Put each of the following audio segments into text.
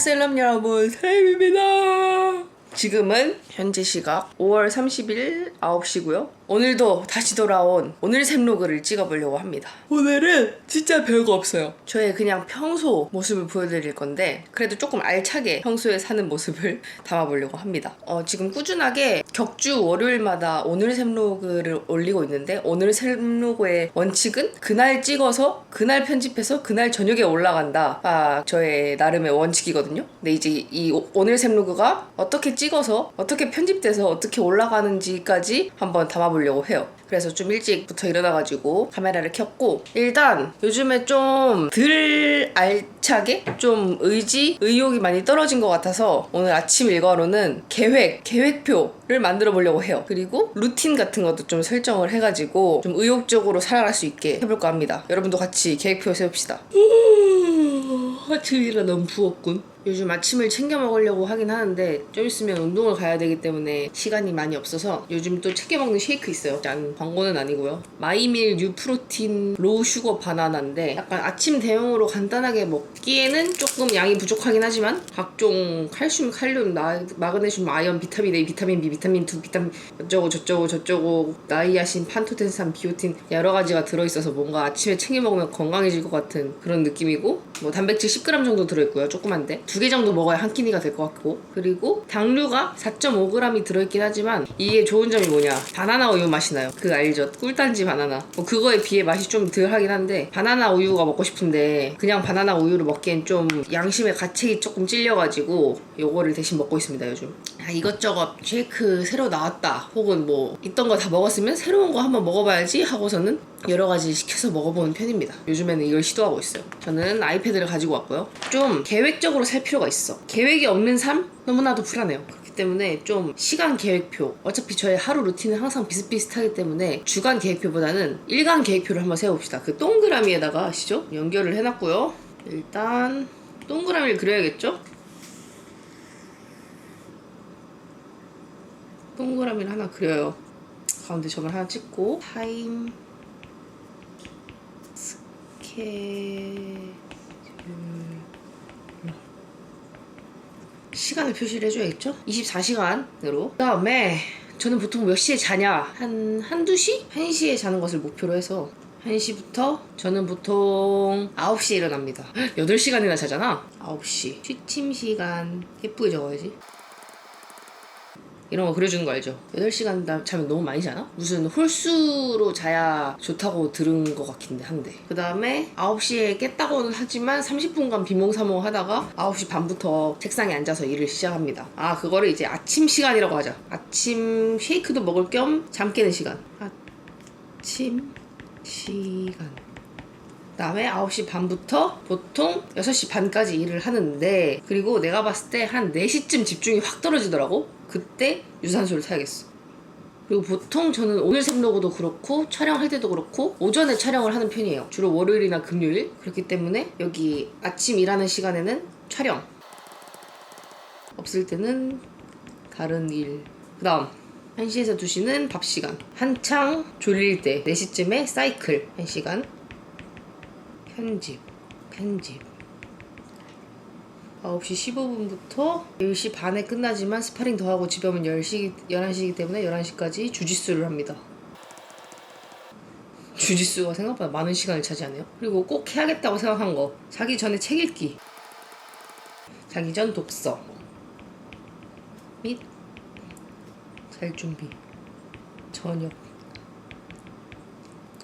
셀럽 여러분 사임입니다. 지금은 현재 시각 5월 30일 9시고요 오늘도 다시 돌아온 오늘 샘로그를 찍어보려고 합니다. 오늘은 진짜 별거 없어요. 저의 그냥 평소 모습을 보여드릴 건데 그래도 조금 알차게 평소에 사는 모습을 담아보려고 합니다. 어, 지금 꾸준하게 격주 월요일마다 오늘 샘로그를 올리고 있는데 오늘 샘로그의 원칙은 그날 찍어서 그날 편집해서 그날 저녁에 올라간다. 아 저의 나름의 원칙이거든요. 근데 이제 이 오- 오늘 샘로그가 어떻게 찍어서 어떻게 편집돼서 어떻게 올라가는지까지 한번 담아보려고 해요. 그래서 좀 일찍부터 일어나가지고 카메라를 켰고 일단 요즘에 좀 덜 알차게 좀 의지 의욕이 많이 떨어진 것 같아서 오늘 아침 일과로는 계획 계획표를 만들어 보려고 해요. 그리고 루틴 같은 것도 좀 설정을 해가지고 좀 의욕적으로 살아갈 수 있게 해볼까 합니다. 여러분도 같이 계획표 세웁시다. 아침이라 너무 부었군. 요즘 아침을 챙겨 먹으려고 하긴 하는데 좀 있으면 운동을 가야 되기 때문에 시간이 많이 없어서 요즘 또 챙겨 먹는 쉐이크 있어요. 짠 광고는 아니고요. 마이밀 뉴프로틴 로우 슈거 바나나인데 약간 아침 대용으로 간단하게 먹기에는 조금 양이 부족하긴 하지만 각종 칼슘, 칼륨, 나, 마그네슘, 아연, 비타민 A, 비타민 B, 비타민 2, 비타민 어쩌고 저쩌고 저쩌고 나이아신, 판토텐산, 비오틴 여러 가지가 들어있어서 뭔가 아침에 챙겨 먹으면 건강해질 것 같은 그런 느낌이고 뭐 단백질 10g 정도 들어있고요 조그만데 두 개 정도 먹어야 한 끼니가 될 것 같고. 그리고 당류가 4.5g이 들어있긴 하지만 이게 좋은 점이 뭐냐? 바나나 우유 맛이 나요. 그 알죠? 꿀단지 바나나. 뭐 그거에 비해 맛이 좀 덜 하긴 한데 바나나 우유가 먹고 싶은데 그냥 바나나 우유를 먹기엔 좀 양심의 가책이 조금 찔려가지고 요거를 대신 먹고 있습니다 요즘 아, 이것저것 쉐이크 새로 나왔다 혹은 뭐 있던 거 다 먹었으면 새로운 거 한번 먹어봐야지 하고서는 여러 가지 시켜서 먹어보는 편입니다. 요즘에는 이걸 시도하고 있어요. 저는 아이패드를 가지고 왔고요. 좀 계획적으로 살 필요가 있어. 계획이 없는 삶? 너무나도 불안해요. 그렇기 때문에 좀 시간 계획표. 어차피 저의 하루 루틴은 항상 비슷비슷하기 때문에 주간 계획표보다는 일간 계획표를 한번 세워봅시다. 그 동그라미에다가 아시죠? 연결을 해놨고요. 일단 동그라미를 그려야겠죠? 동그라미를 하나 그려요. 가운데 점을 하나 찍고 타임 스케줄 시간을 표시를 해줘야겠죠? 24시간으로. 그 다음에 저는 보통 몇 시에 자냐? 한 한두 시? 1시에 자는 것을 목표로 해서 1시부터 저는 보통 9시에 일어납니다. 8시간이나 자잖아? 9시. 취침 시간. 예쁘게 적어야지 이런 거 그려주는 거 알죠? 8시간 다- 자면 너무 많이 자나? 무슨 홀수로 자야 좋다고 들은 것 같긴데 한데. 그 다음에 9시에 깼다고는 하지만 30분간 비몽사몽 하다가 9시 반부터 책상에 앉아서 일을 시작합니다. 아 그거를 이제 아침 시간이라고 하자. 아침 쉐이크도 먹을 겸 잠 깨는 시간. 아침 시간. 그 다음에 9시 반부터 보통 6시 반까지 일을 하는데 그리고 내가 봤을 때 한 4시쯤 집중이 확 떨어지더라고. 그때 유산소를 타야겠어. 그리고 보통 저는 오늘 샘로그도 그렇고 촬영할 때도 그렇고 오전에 촬영을 하는 편이에요. 주로 월요일이나 금요일. 그렇기 때문에 여기 아침 일하는 시간에는 촬영. 없을 때는 다른 일. 그 다음 1시에서 2시는 밥 시간. 한창 졸릴 때 4시쯤에 사이클 1시간 편집, 편집. 9시 15분부터 10시 반에 끝나지만 스파링 더 하고 집에 오면 10시, 11시이기 때문에 11시까지 주짓수를 합니다. 주짓수가 생각보다 많은 시간을 차지하네요. 그리고 꼭 해야겠다고 생각한 거. 자기 전에 책 읽기. 자기 전 독서. 및 잘 준비. 저녁.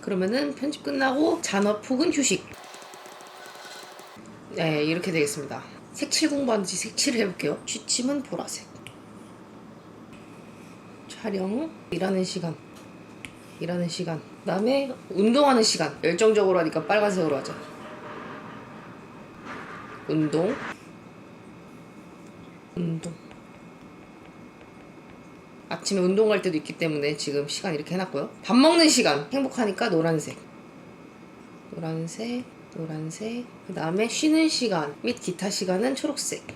그러면은 편집 끝나고 잔업 혹은 휴식. 네, 이렇게 되겠습니다. 색칠 공부하는지 색칠을 해볼게요. 취침은 보라색. 촬영, 일하는 시간. 일하는 시간. 그 다음에 운동하는 시간. 열정적으로 하니까 빨간색으로 하자. 운동. 운동. 아침에 운동 갈 때도 있기 때문에 지금 시간 이렇게 해놨고요. 밥 먹는 시간 행복하니까 노란색. 노란색, 노란색. 그 다음에 쉬는 시간 및 기타 시간은 초록색.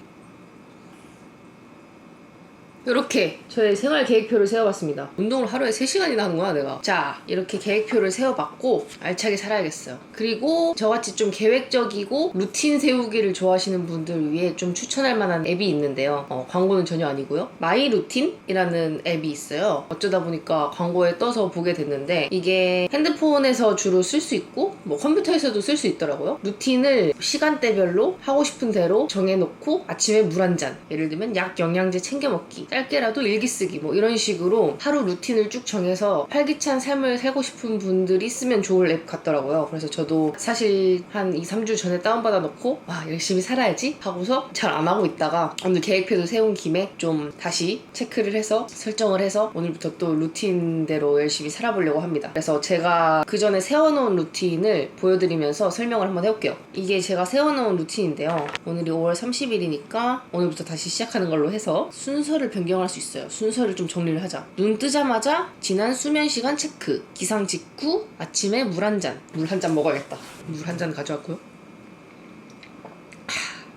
이렇게 저의 생활 계획표를 세워봤습니다. 운동을 하루에 3시간이나 하는 거야, 내가. 자, 이렇게 계획표를 세워봤고, 알차게 살아야겠어요. 그리고 저같이 좀 계획적이고, 루틴 세우기를 좋아하시는 분들 위해 좀 추천할 만한 앱이 있는데요. 어, 광고는 전혀 아니고요. 마이 루틴이라는 앱이 있어요. 어쩌다 보니까 광고에 떠서 보게 됐는데, 이게 핸드폰에서 주로 쓸 수 있고, 뭐 컴퓨터에서도 쓸 수 있더라고요. 루틴을 시간대별로 하고 싶은 대로 정해놓고, 아침에 물 한 잔. 예를 들면 약 영양제 챙겨 먹기. 짧게라도 일기 쓰기. 뭐 이런 식으로 하루 루틴을 쭉 정해서 활기찬 삶을 살고 싶은 분들이 쓰면 좋을 앱 같더라고요. 그래서 저도 사실 한 2, 3주 전에 다운받아 놓고, 와, 열심히 살아야지 하고서 잘 안 하고 있다가 오늘 계획표도 세운 김에 좀 다시 체크를 해서 설정을 해서 오늘부터 또 루틴대로 열심히 살아보려고 합니다. 그래서 제가 그 전에 세워놓은 루틴을 보여드리면서 설명을 한번 해볼게요. 이게 제가 세워놓은 루틴인데요. 오늘이 5월 30일이니까 오늘부터 다시 시작하는 걸로 해서 순서를 변 경할 수 있어요. 순서를 좀 정리를 하자. 눈 뜨자마자 지난 수면 시간 체크. 기상 직후 아침에 물 한 잔. 물 한 잔 먹어야겠다. 물 한 잔 가져왔고요.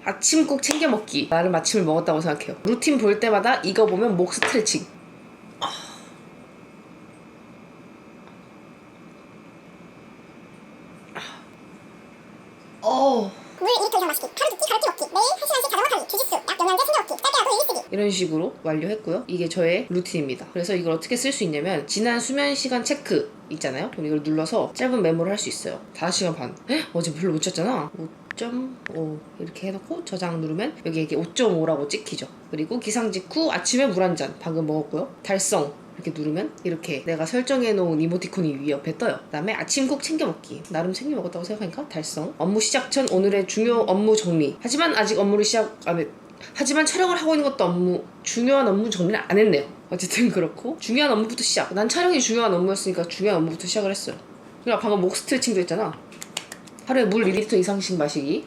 하, 아침 꼭 챙겨 먹기. 나름 아침을 먹었다고 생각해요. 루틴 볼 때마다 이거 보면 목 스트레칭. 어. 물 2리터 이상 마시기, 하루 두끼 가볍게 먹기, 매일 1시간씩 자전거 타기, 주짓수, 약 영양제 챙겨 먹기, 짧게라도 일기 쓰기. 이런 식으로 완료했고요. 이게 저의 루틴입니다. 그래서 이걸 어떻게 쓸 수 있냐면 지난 수면 시간 체크 있잖아요. 그럼 이걸 눌러서 짧은 메모를 할 수 있어요. 5시간 반. 헉, 어제 별로 못 잤잖아. 5.5 이렇게 해놓고 저장 누르면 여기 이게 5.5라고 찍히죠. 그리고 기상 직후 아침에 물 한 잔 방금 먹었고요. 달성 이렇게 누르면 이렇게 내가 설정해 놓은 이모티콘이 위 옆에 떠요. 그다음에 아침 꼭 챙겨 먹기. 나름 챙겨 먹었다고 생각하니까 달성. 업무 시작 전 오늘의 중요 업무 정리. 하지만 아직 업무를 시작 안 했. 하지만 촬영을 하고 있는 것도 업무 중요한 업무 정리를 안 했네요. 어쨌든 그렇고 중요한 업무부터 시작. 난 촬영이 중요한 업무였으니까 중요한 업무부터 시작을 했어요. 그리고 방금 목 스트레칭도 했잖아. 하루에 물 2리터 이상씩 마시기.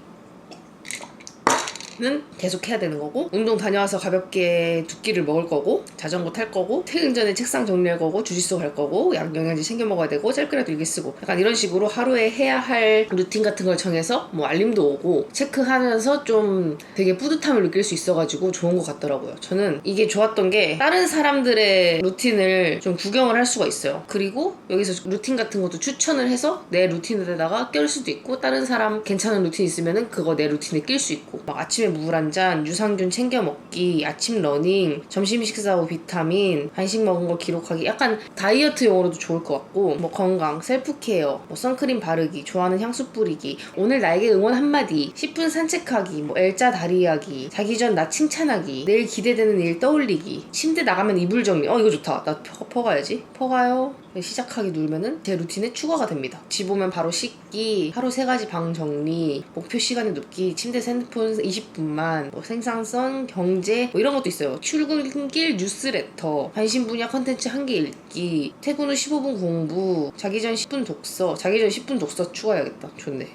는 계속 해야 되는 거고 운동 다녀와서 가볍게 두 끼를 먹을 거고 자전거 탈 거고 퇴근 전에 책상 정리할 거고 주짓수 갈 거고 약 영양제 챙겨 먹어야 되고 짧게라도 일기 쓰고. 약간 이런 식으로 하루에 해야 할 루틴 같은 걸 정해서 뭐 알림도 오고 체크하면서 좀 되게 뿌듯함을 느낄 수 있어가지고 좋은 것 같더라고요. 저는 이게 좋았던 게 다른 사람들의 루틴을 좀 구경을 할 수가 있어요. 그리고 여기서 루틴 같은 것도 추천을 해서 내 루틴에다가 낄 수도 있고 다른 사람 괜찮은 루틴 있으면은 그거 내 루틴에 낄 수 있고 막 아침에 물 한 잔, 유산균 챙겨 먹기, 아침 러닝, 점심 식사 후 비타민, 간식 먹은 거 기록하기 약간 다이어트용으로도 좋을 것 같고 뭐 건강, 셀프 케어, 뭐 선크림 바르기, 좋아하는 향수 뿌리기, 오늘 나에게 응원 한마디, 10분 산책하기, 뭐 L자 다리하기, 자기 전 나 칭찬하기, 내일 기대되는 일 떠올리기, 침대 나가면 이불 정리. 어 이거 좋다. 나 퍼, 퍼가야지. 퍼가요. 시작하기 누르면은 제 루틴에 추가가 됩니다. 집 오면 바로 씻기, 하루 세 가지 방 정리, 목표 시간에 눕기, 침대 핸드폰 20분만, 뭐 생산성, 경제 뭐 이런 것도 있어요. 출근길 뉴스레터, 관심 분야 컨텐츠 한 개 읽기, 퇴근 후 15분 공부, 자기 전 10분 독서, 자기 전 10분 독서 추가해야겠다. 좋네.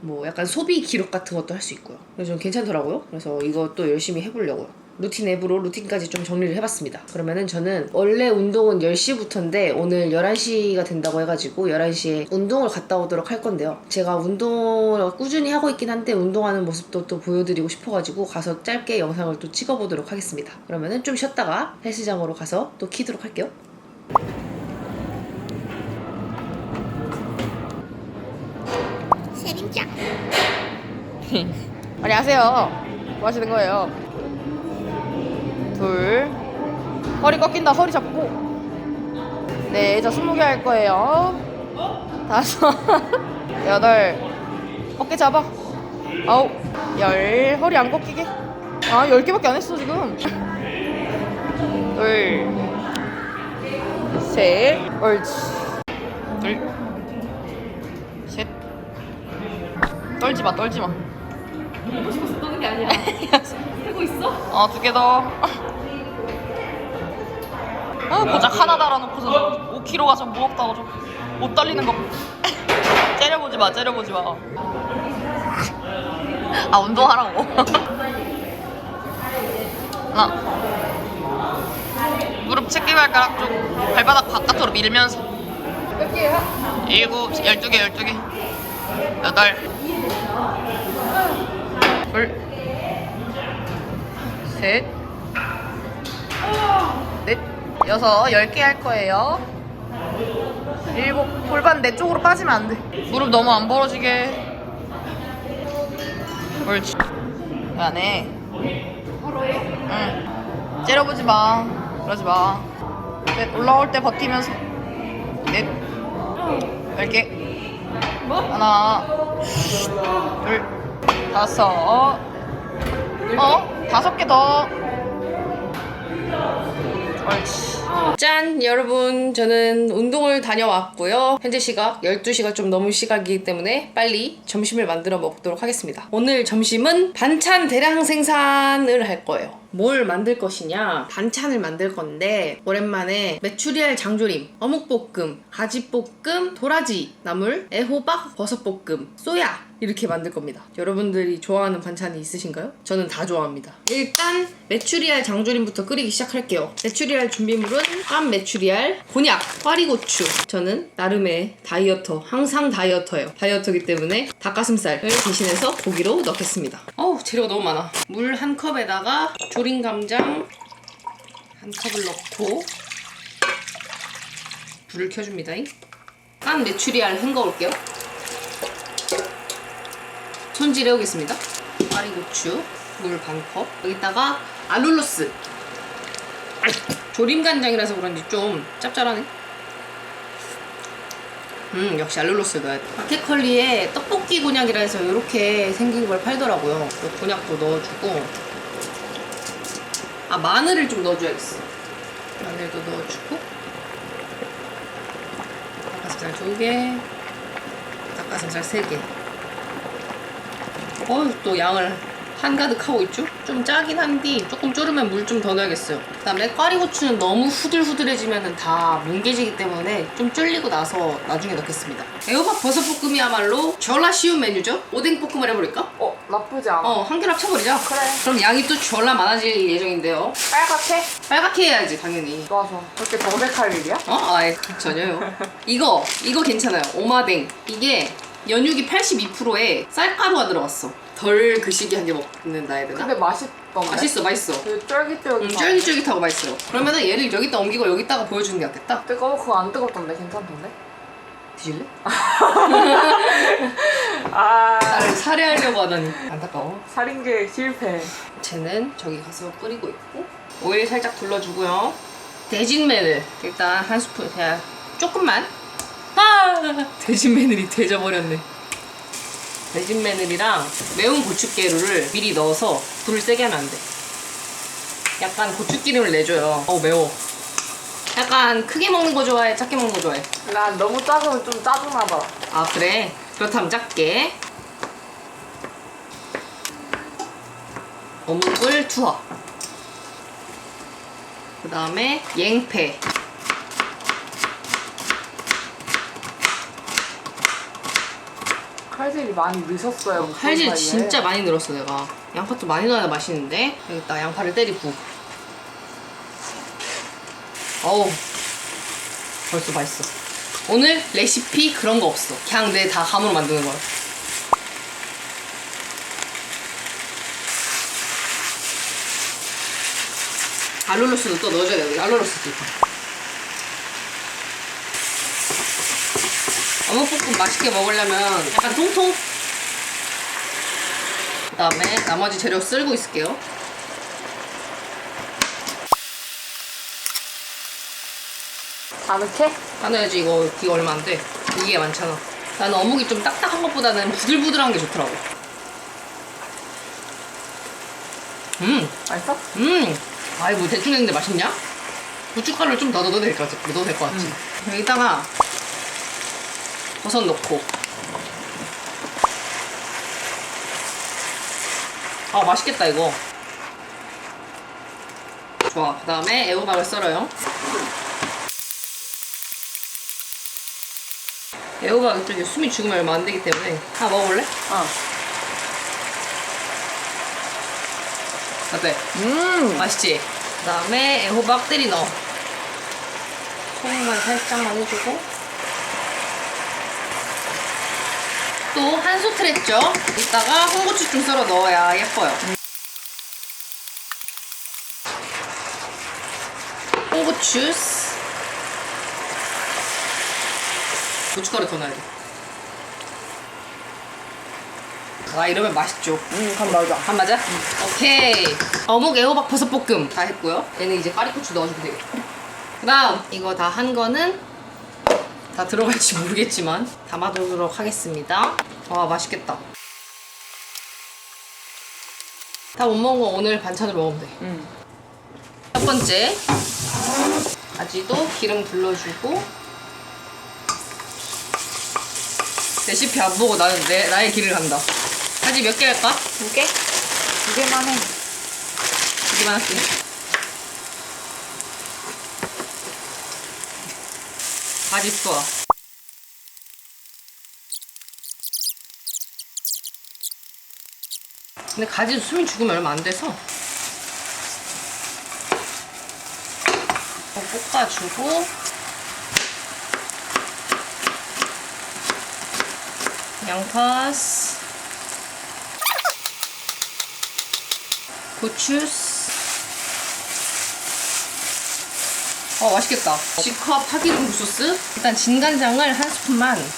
뭐 약간 소비 기록 같은 것도 할 수 있고요. 그래서 좀 괜찮더라고요. 그래서 이것도 열심히 해보려고요. 루틴 앱으로 루틴까지 좀 정리를 해봤습니다. 그러면은 저는 원래 운동은 10시부터인데 오늘 11시가 된다고 해가지고 11시에 운동을 갔다 오도록 할 건데요. 제가 운동을 꾸준히 하고 있긴 한데 운동하는 모습도 또 보여드리고 싶어가지고 가서 짧게 영상을 또 찍어보도록 하겠습니다. 그러면은 좀 쉬었다가 헬스장으로 가서 또 키도록 할게요. 세빈짱. 안녕하세요. 뭐 하시는 거예요? 둘. 허리 꺾인다. 허리 잡고. 네, 저 스무 개 할 거예요. 다섯. 여덟. 어깨 잡아. 아홉. 열. 허리 안 꺾이게. 아, 열 개밖에 안 했어, 지금. 둘. 셋. 옳지. 둘. 셋. 떨지 마, 떨지 마. 떠는 게 아니야. 하고 있어? 어, 두 개 더. 아, 고작 하나 달아놓고서 저 5kg가 좀 무겁다고 좀 못 달리는 거. 째려보지 마, 째려보지 마. 아, 운동하라고. 하나. 무릎 채기 발가락 쪽 발바닥 바깥으로 밀면서. 몇 개야? 일곱, 열두 개, 열두 개. 여덟. 둘. 셋. 넷, 여섯, 열개할 거예요. 일곱, 골반 내 쪽으로 빠지면 안 돼. 무릎 너무 안 벌어지게. 옳지. 안 해. 응. 째려보지 마. 그러지 마. 넷, 올라올 때 버티면서. 넷, 열 개. 하나, 둘, 다섯. 어? 다섯 개 더. 옳지. 짠! 여러분, 저는 운동을 다녀왔고요. 현재 시각 12시가 좀 넘은 시각이기 때문에 빨리 점심을 만들어 먹도록 하겠습니다. 오늘 점심은 반찬 대량 생산을 할 거예요. 뭘 만들 것이냐? 반찬을 만들 건데 오랜만에 메추리알 장조림, 어묵볶음, 가지볶음, 도라지, 나물, 애호박, 버섯볶음, 쏘야 이렇게 만들 겁니다. 여러분들이 좋아하는 반찬이 있으신가요? 저는 다 좋아합니다. 일단 메추리알 장조림부터 끓이기 시작할게요. 메추리알 준비물은 깐 메추리알, 곤약, 꽈리고추. 저는 나름의 다이어터, 항상 다이어터예요. 다이어터기 때문에 닭가슴살을 대신해서 고기로 넣겠습니다. 어우 재료가 너무 많아. 물 한 컵에다가 조린 감장 한 컵을 넣고 불을 켜줍니다. 깐 메추리알 헹궈올게요. 손질해 오겠습니다. 꽈리고추 물 반 컵. 여기다가 알룰로스. 아이, 조림 간장이라서 그런지 좀 짭짤하네. 음 역시 알룰로스 넣어야 돼. 마켓컬리에 떡볶이 곤약이라 해서 이렇게 생긴 걸 팔더라고요. 그 곤약도 넣어주고 아 마늘을 좀 넣어줘야겠어. 마늘도 넣어주고 닭가슴살 두 개, 닭가슴살 세 개. 어휴 또 양을 한가득 하고 있죠? 좀 짜긴 한디 조금 졸으면 물 좀 더 넣어야겠어요 그 다음에 꽈리고추는 너무 후들후들해지면 다 뭉개지기 때문에 좀 쫄리고 나서 나중에 넣겠습니다 애호박 버섯볶음이야말로 졸라 쉬운 메뉴죠? 오뎅볶음을 해버릴까? 어, 나쁘지 않아. 어한개 합쳐버리자 그래. 그럼 양이 또 졸라 많아질 예정인데요 빨갛게? 빨갛게 해야지 당연히 좋아, 좋아. 그렇게 정색할 일이야? 어? 아예 전혀요. 이거 이거 괜찮아요. 오마댕 이게 연육이 82%에 쌀가루가 들어갔어. 덜 그시기하게 먹는다 해야 되나? 근데 맛있던데? 맛있어, 맛있어. 그 쫄깃쫄깃. 음, 쫄깃쫄깃하고 맛있어요. 그러면은 얘를 여기다 옮기고 여기다가 보여주는 게 낫겠다. 뜨거워? 그거 안 뜨겁던데? 괜찮던데? 드실래? 아, 나를 살해하려고 하다니 안타까워. 살인계 실패. 쟤는 저기 가서 끓이고 있고 오일 살짝 둘러주고요. 대진 마늘 일단 한 스푼 그냥 조금만. 아 대진 마늘이 되져버렸네. 대진 마늘이랑 매운 고춧가루를 미리 넣어서 불을 세게 하면 안 돼. 약간 고추기름을 내줘요. 어우 매워. 약간 크게 먹는 거 좋아해? 작게 먹는 거 좋아해? 난 너무 작으면 좀 짜증나더라. 아 그래? 그렇다면 작게 어묵을 투하 그 다음에 앵패 칼질이 많이 늦었어요. 칼질. 진짜 많이 늘었어 내가 양파도 많이 넣어야 맛있는데 여기다 양파를 때리고 어우 벌써 맛있어. 오늘 레시피 그런 거 없어. 그냥 내 다 감으로 만드는 거야. 알룰로스도 또 넣어줘야 돼. 알룰로스도 어묵볶음 맛있게 먹으려면 약간 통통? 그 다음에 나머지 재료 쓸고 있을게요 다 넣게? 까놔야지 이거 이거 얼마 안 돼. 이게 많잖아. 나는 어묵이 좀 딱딱한 것보다는 부들부들한 게 좋더라고. 음, 맛있어? 음. 아이 뭐 대충 했는데 맛있냐? 고춧가루 를 좀 더 넣어도 될 것 같지? 넣어도 될 것 같지? 여기다가 버섯 넣고. 아 맛있겠다 이거. 좋아. 그 다음에 애호박을 썰어요. 애호박 이쪽에 숨이 죽으면 얼마 안 되기 때문에 하나 먹어볼래? 어. 어때? 음. 맛있지? 그 다음에 애호박 때리 넣어. 소금만 살짝만 해주고. 또 한 솥을 했죠? 이따가 홍고추 좀 썰어 넣어야 예뻐요. 고추스. 고춧가루 더 넣어야 돼. 와 이러면 맛있죠. 음, 간 맞아. 한 맞아? 오케이. 어묵 애호박 버섯 볶음 다 했고요. 얘는 이제 까리고추 넣어주면 되겠다. 그다음 이거 다 한 거는 다 들어갈지 모르겠지만 담아두도록 하겠습니다. 와 맛있겠다. 다 못 먹은 거 오늘 반찬으로 먹으면 돼. 음. 첫 번째 가지도 기름 둘러주고 레시피 안 보고 나는 내, 나의 길을 간다. 가지 몇개 할까? 두 개? 두 개만 해. 두 개만 할게. 가지 쏘아. 근데 가지 수미 죽으면 얼마 안 돼서 어, 볶아주고 양파스. 고추스. 어 맛있겠다. 직화 파기름 굴소스. 일단 진간장을 한 스푼만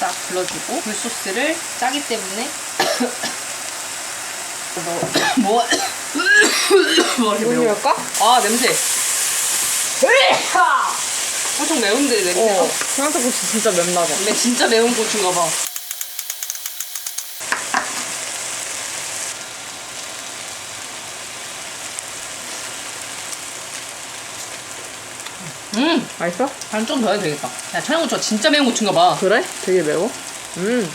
싹 불러주고 굴소스를 짜기 때문에 뭐, 뭐, 뭐 할까? 아 냄새. 엄청 매운데 냄새가 어. 청양고추 진짜 맵나 봐. 근데 진짜 매운 고추인가 봐 음! 맛있어? 간좀더 해도 되겠다 야 청양고추가 진짜 매운 고추인가 봐 그래? 되게 매워? 음.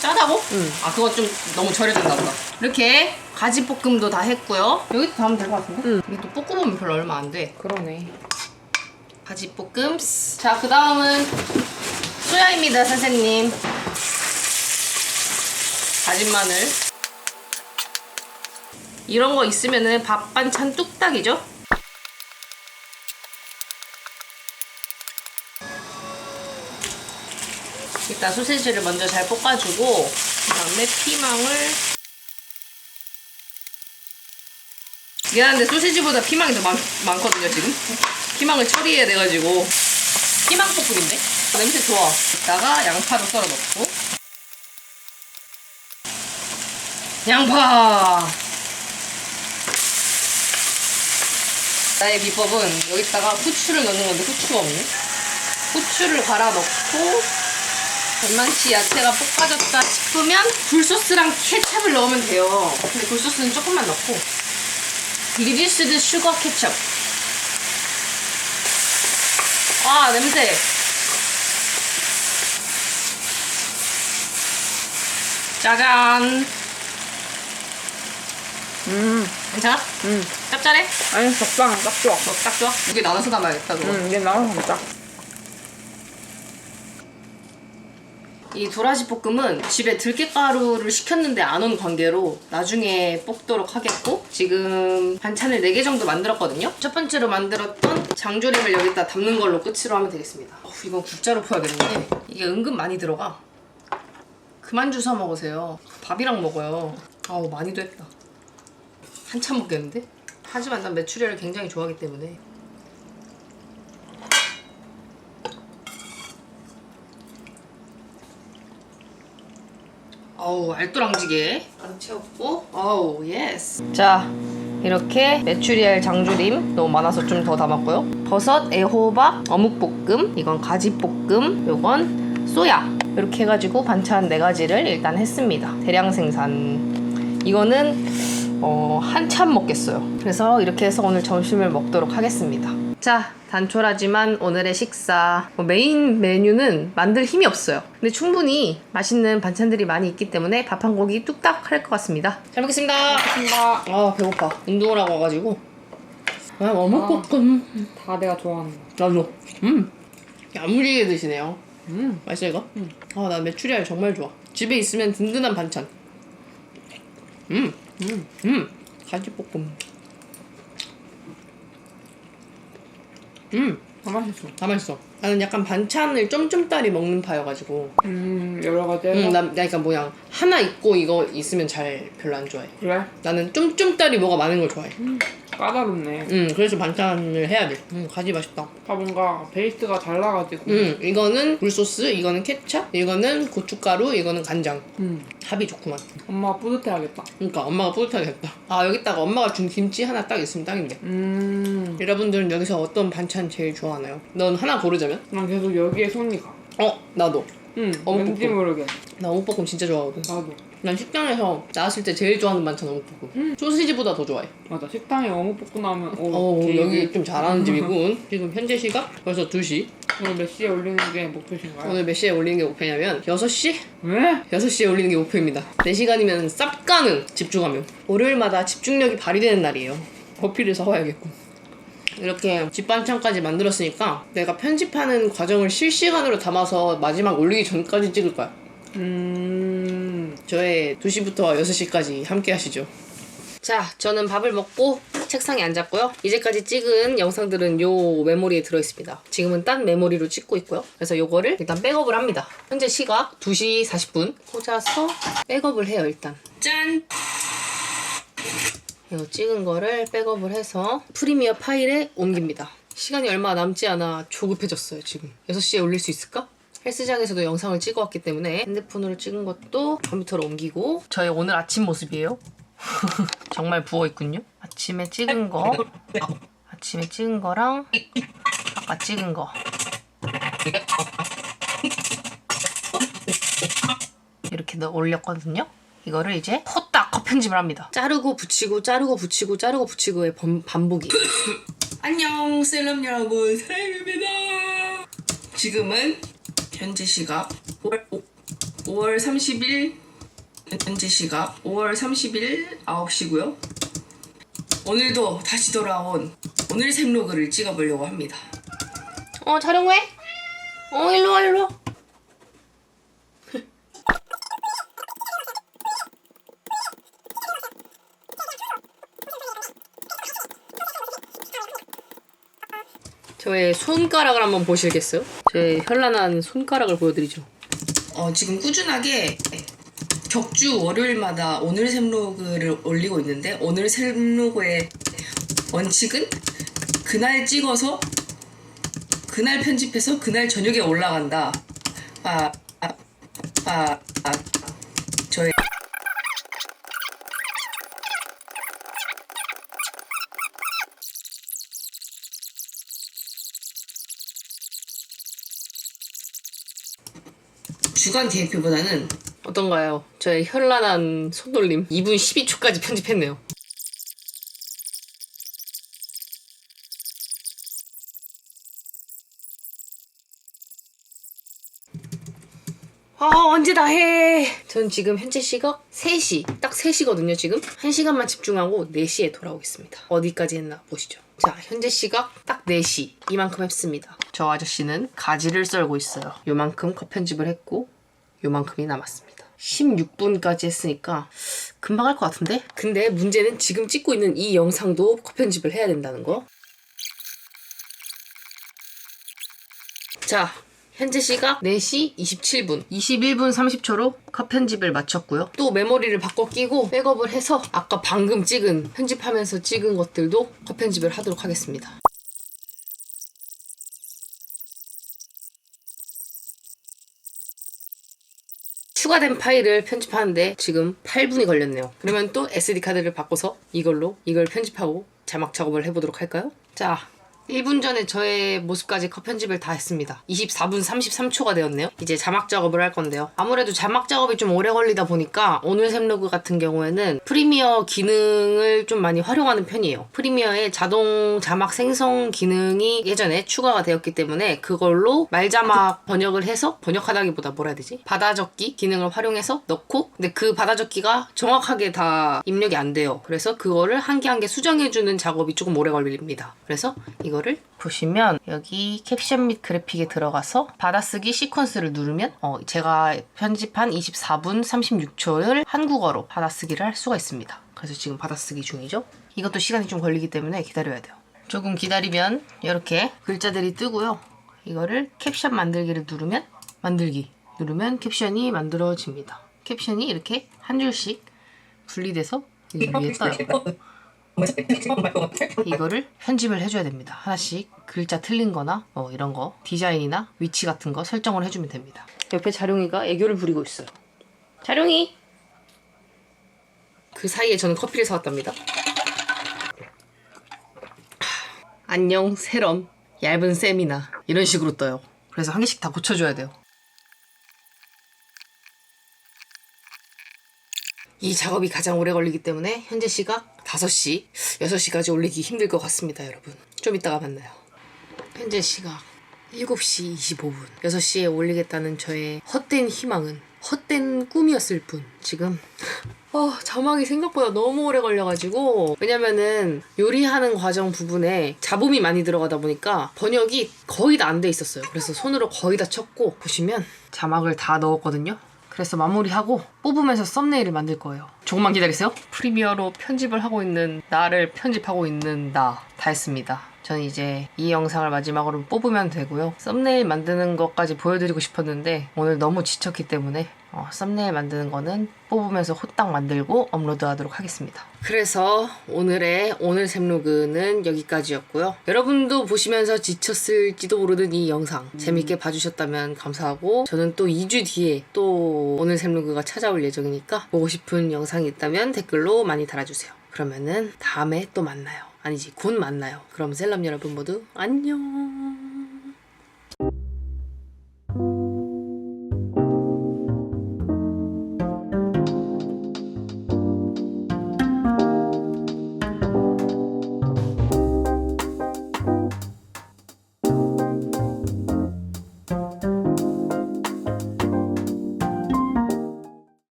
짜다고? 응. 아 그거 좀 너무 절여졌나 보다 이렇게 가지 볶음도 다 했고요 여기 다 하면 될 것 같은데? 응. 이게 또 볶으면 별로 얼마 안 돼 그러네. 가지 볶음. 자 그 다음은 소야입니다 선생님. 다진 마늘. 이런 거 있으면은 밥 반찬 뚝딱이죠? 일단 소세지를 먼저 잘 볶아주고 그 다음에 피망을 미안한데 소세지보다 피망이 더 많, 많거든요 지금? 피망을 처리해야 돼가지고. 피망 볶음인데? 냄새 좋아. 이따가 양파도 썰어 넣고. 양파! 나의 비법은 여기다가 후추를 넣는 건데 후추가 없네. 후추를 갈아 넣고 웬만치 야채가 볶아졌다 싶으면 굴소스랑 케찹을 넣으면 돼요. 근데 굴소스는 조금만 넣고 리듀스드 슈거 케첩 아 냄새 짜잔 음. 괜찮아? 음. 짭짤해? 아니, 적당해. 딱 좋아. 어, 딱 좋아? 두개 나눠서 담아야겠다 그거 음, 이게 나랑 먹자. 이 도라지 볶음은 집에 들깨가루를 시켰는데 안 온 관계로 나중에 볶도록 하겠고 지금 반찬을 4개 정도 만들었거든요. 첫 번째로 만들었던 장조림을 여기다 담는 걸로 끝으로 하면 되겠습니다. 어, 이건 국자로 퍼야겠는데 이게 은근 많이 들어가. 그만 주워 먹으세요. 밥이랑 먹어요. 아우 많이도 했다. 한참 먹겠는데? 하지만 난 메추리알을 굉장히 좋아하기 때문에 어우 알토랑지게. 가득 채웠고. 어우 예스 자 이렇게 메추리알 장조림 너무 많아서 좀 더 담았고요. 버섯, 애호박, 어묵볶음 이건 가지볶음 요건 쏘야. 이렇게 해가지고 반찬 4가지를 일단 했습니다. 대량 생산. 이거는 어, 한참 먹겠어요. 그래서 이렇게 해서 오늘 점심을 먹도록 하겠습니다 자 단촐하지만 오늘의 식사. 뭐 메인 메뉴는 만들 힘이 없어요. 근데 충분히 맛있는 반찬들이 많이 있기 때문에 밥 한 고기 뚝딱 할 것 같습니다. 잘 먹겠습니다. 나아 배고파. 운동을 하고 와가지고. 아 어묵볶음. 다 내가 좋아하는 거. 나도. 음 야무지게 드시네요. 음. 맛있어 이거? 아나 메추리알 정말 좋아. 집에 있으면 든든한 반찬. 음 음. 음, 가지볶음. 음, 다 맛있어. 다 맛있어. 나는 약간 반찬을 점점따리 먹는 파여가지고. 음 여러 가지. 음, 나, 나 그러니까 뭐야 하나 있고 이거 있으면 잘 별로 안 좋아해. 그래? 나는 점점따리 뭐가 많은 걸 좋아해. 까다롭네. 음, 그래서 반찬을 해야 돼. 음, 가지 맛있다. 다 뭔가 베이스가 달라가지고. 음, 이거는 굴소스, 이거는 케찹, 이거는 고춧가루, 이거는 간장. 음. 합이 좋구만. 엄마 뿌듯해야겠다. 그러니까 엄마가 뿌듯하겠다. 아 여기다가 엄마가 준 김치 하나 딱 있으면 딱인데. 음. 여러분들은 여기서 어떤 반찬 제일 좋아하나요? 넌 하나 고르자면? 난 계속 여기에 손이 가. 어 나도. 응. 어묵 왠지 볶음. 모르게. 나 어묵볶음 진짜 좋아하거든. 나도. 난 식당에서 나왔을 때 제일 좋아하는 반찬 어묵볶음. 소시지보다 더 좋아해. 맞아. 식당에 어묵 볶고 나면 오, 어 오케이. 여기 좀 잘하는 집이군. 지금 현재 시각 벌써 2시. 오늘 몇 시에 올리는 게 목표신가요? 오늘 몇 시에 올리는 게 목표냐면 6시? 왜? 6시에 올리는 게 목표입니다. 4시간이면 쌉 가능 집중하면. 월요일마다 집중력이 발휘되는 날이에요. 커피를 사와야겠군. 이렇게 집반찬까지 만들었으니까 내가 편집하는 과정을 실시간으로 담아서 마지막 올리기 전까지 찍을 거야. 음. 저의 2시부터 6시까지 함께 하시죠. 자, 저는 밥을 먹고 책상에 앉았고요. 이제까지 찍은 영상들은 요 메모리에 들어있습니다. 지금은 딴 메모리로 찍고 있고요. 그래서 요거를 일단 백업을 합니다. 현재 시각 2시 40분. 꽂아서 백업을 해요, 일단. 짠! 이거 찍은 거를 백업을 해서 프리미어 파일에 옮깁니다. 시간이 얼마 남지 않아 조급해졌어요, 지금. 6시에 올릴 수 있을까? 헬스장에서도 영상을 찍어왔기 때문에 핸드폰으로 찍은 것도 컴퓨터로 옮기고 저의 오늘 아침 모습이에요. 정말 부어있군요. 아침에 찍은 거 아침에 찍은 거랑 아까 찍은 거 이렇게 넣어 올렸거든요. 이거를 이제 호딱 컷 편집을 합니다. 자르고 붙이고 자르고 붙이고 자르고 붙이고의 번- 반복이. 안녕 셀럽 여러분 사랑입니다. 지금은 현재 시각 5월, 5 월 30일 현재 시각 5월 30일 9시고요. 오늘도 다시 돌아온 오늘 샘로그를 찍어보려고 합니다. 어 촬영해? 어 일로 와 일로 와. 저의 손가락을 한번 보시겠어요? 제 현란한 손가락을 보여드리죠. 어, 지금 꾸준하게 격주 월요일마다 오늘 샘로그를 올리고 있는데 오늘 샘로그의 원칙은 그날 찍어서 그날 편집해서 그날 저녁에 올라간다. 아, 아, 아, 아, 저의 주간 계획표보다는 어떤가요? 저의 현란한 손놀림 2분 12초까지 편집했네요. 아 언제 다 해? 전 지금 현재 시각 3시 딱 3시거든요 지금 1시간만 집중하고 4시에 돌아오겠습니다 어디까지 했나 보시죠 자 현재 시각 딱 4시 이만큼 했습니다 저 아저씨는 가지를 썰고 있어요 요만큼 컷 편집을 했고 요만큼이 남았습니다 16분까지 했으니까 금방 할 것 같은데? 근데 문제는 지금 찍고 있는 이 영상도 컷 편집을 해야 된다는 거 자, 현재 시각 4시 27분. 21분 30초로 컷 편집을 마쳤고요. 또 메모리를 바꿔 끼고 백업을 해서 아까 방금 찍은, 편집하면서 찍은 것들도 컷 편집을 하도록 하겠습니다. 추가된 파일을 편집하는데 지금 8분이 걸렸네요. 그러면 또 SD카드를 바꿔서 이걸로 이걸 편집하고 자막 작업을 해보도록 할까요? 자, 1분 전에 저의 모습까지 컷 편집을 다 했습니다. 24분 33초가 되었네요. 이제 자막 작업을 할 건데요. 아무래도 자막 작업이 좀 오래 걸리다 보니까 오늘 샘로그 같은 경우에는 프리미어 기능을 좀 많이 활용하는 편이에요. 프리미어의 자동 자막 생성 기능이 예전에 추가가 되었기 때문에 그걸로 말자막 번역을 해서 번역하다기보다 뭐라 해야 되지? 받아적기 기능을 활용해서 넣고 근데 그 받아적기가 정확하게 다 입력이 안 돼요. 그래서 그거를 한 개 한 개 수정해주는 작업이 조금 오래 걸립니다. 그래서 이거 를 보시면 여기 캡션 및 그래픽에 들어가서 받아쓰기 시퀀스를 누르면 어, 제가 편집한 24분 36초를 한국어로 받아쓰기를 할 수가 있습니다. 그래서 지금 받아쓰기 중이죠. 이것도 시간이 좀 걸리기 때문에 기다려야 돼요. 조금 기다리면 이렇게 글자들이 뜨고요. 이거를 캡션 만들기를 누르면 만들기 누르면 캡션이 만들어집니다. 캡션이 이렇게 한 줄씩 분리돼서 위에 떠요. 이거를 편집을 해줘야 됩니다. 하나씩 글자 틀린 거나 뭐 이런 거 디자인이나 위치 같은 거 설정을 해주면 됩니다. 옆에 자룡이가 애교를 부리고 있어요. 자룡이! 그 사이에 저는 커피를 사왔답니다. 안녕 세럼 얇은 셈이나 이런 식으로 떠요. 그래서 한 개씩 다 고쳐줘야 돼요. 이 작업이 가장 오래 걸리기 때문에 현재 시각 5시, 6시까지 올리기 힘들 것 같습니다, 여러분. 좀 이따가 만나요. 현재 시각 7시 25분. 6시에 올리겠다는 저의 헛된 희망은 헛된 꿈이었을 뿐. 지금 어, 자막이 생각보다 너무 오래 걸려가지고 왜냐면은 요리하는 과정 부분에 잡음이 많이 들어가다 보니까 번역이 거의 다 안 돼 있었어요. 그래서 손으로 거의 다 쳤고 보시면 자막을 다 넣었거든요. 그래서 마무리하고 뽑으면서 썸네일을 만들 거예요. 조금만 기다리세요. 프리미어로 편집을 하고 있는 나를 편집하고 있는 나 다 했습니다. 저는 이제 이 영상을 마지막으로 뽑으면 되고요. 썸네일 만드는 것까지 보여드리고 싶었는데 오늘 너무 지쳤기 때문에 어, 썸네일 만드는 거는 뽑으면서 호딱 만들고 업로드 하도록 하겠습니다. 그래서 오늘의 오늘 샘로그는 여기까지였고요. 여러분도 보시면서 지쳤을지도 모르는 이 영상 재밌게 봐주셨다면 감사하고 저는 또 2주 뒤에 또 오늘 샘로그가 찾아올 예정이니까 보고 싶은 영상이 있다면 댓글로 많이 달아주세요. 그러면은 다음에 또 만나요. 아니지 곧 만나요. 그럼 셀럽 여러분 모두 안녕.